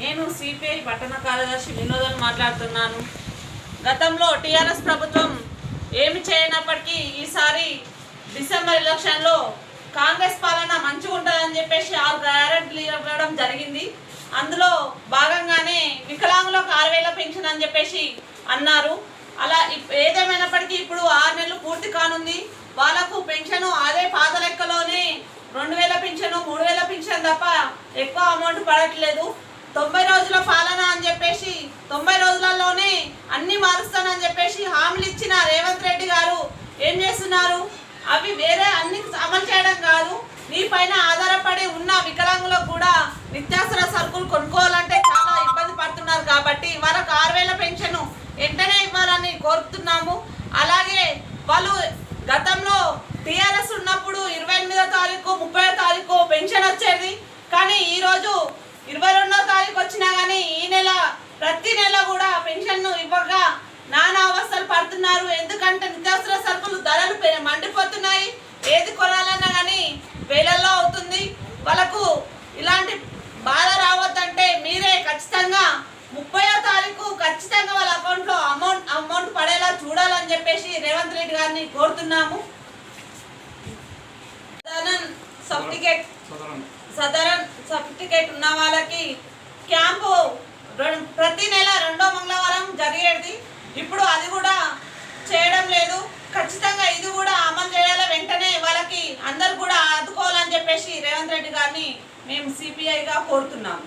నేను సిపిఐ పట్టణ కార్యదర్శి వినోదన్ మాట్లాడుతున్నాను. గతంలో టీఆర్ఎస్ ప్రభుత్వం ఏమి చేయనప్పటికీ ఈసారి డిసెంబర్ ఎలక్షన్లో కాంగ్రెస్ పాలన మంచిగా ఉంటుందని చెప్పేసి ఆరు గ్యారెంటీలు ఇవ్వడం జరిగింది. అందులో భాగంగానే వికలాంగులకు ఆరు వేల పెన్షన్ అని చెప్పేసి అన్నారు. అలా ఇప్- ఏదేమైనప్పటికీ ఇప్పుడు ఆరు నెలలు పూర్తి కానుంది. వాళ్ళకు పెన్షన్ అదే పాత లెక్కలోనే రెండు వేల పెన్షన్ మూడు వేల పెన్షన్ తప్ప ఎక్కువ అమౌంట్ పడట్లేదు. రోజుల పాలన అని చెప్పేసి తొంభై రోజులలోనే అన్ని మారుస్తానని చెప్పేసి హామీలు ఇచ్చిన రేవంత్ రెడ్డి గారు ఏం చేస్తున్నారు? అవి వేరే అన్ని అమలు చేయడం కాదు. మీ పైన ఆధారపడి ఉన్న వికలాంగులకు కూడా నిత్యావసర సరుకులు కొనుక్కోవాలంటే చాలా ఇబ్బంది పడుతున్నారు కాబట్టి వాళ్ళకు ఆరు వేల పెన్షన్ వెంటనే ఇవ్వాలని కోరుతున్నాము. అలాగే వాళ్ళు గతంలో టీఆర్ఎస్ ఉన్నప్పుడు ఇరవై ఎనిమిదో తారీఖు ముప్పై తారీఖు పెన్షన్ వచ్చేది కానీ ఈరోజు ఇరవై రెండో తారీఖు వచ్చినా కానీ ఈ నెల ప్రతి నెల కూడా పెన్షన్ను ఇవ్వక నానా చేస్తున్నారు. ఎందుకంటే నిత్యావసర సరుకులు ధరలు మండిపోతున్నాయి. ఏది కొనాలన్నా కానీ వేలల్లో అవుతుంది. వాళ్ళకు ఇలాంటి బాధ రావద్దంటే మీరే ఖచ్చితంగా ముప్పయో తారీఖు ఖచ్చితంగా వాళ్ళ అకౌంట్లో అమౌంట్ అమౌంట్ పడేలా చూడాలని చెప్పేసి రేవంత్ రెడ్డి గారిని కోరుతున్నాము. సదరన్ సర్టిఫికేట్ సదరన్ సర్టిఫికేట్ ఉన్న వాళ్ళకి క్యాంపు ప్రతి నెల రెండో మంగళవారం జరిగేది. ఇప్పుడు అది కూడా ఖచ్చితంగా ఇది కూడా అమలు చేయాలి వెంటనే వాళ్ళకి అందరు కూడా ఆదుకోవాలని చెప్పేసి రేవంత్ రెడ్డి గారిని మేము సిపిఐగా కోరుతున్నాము.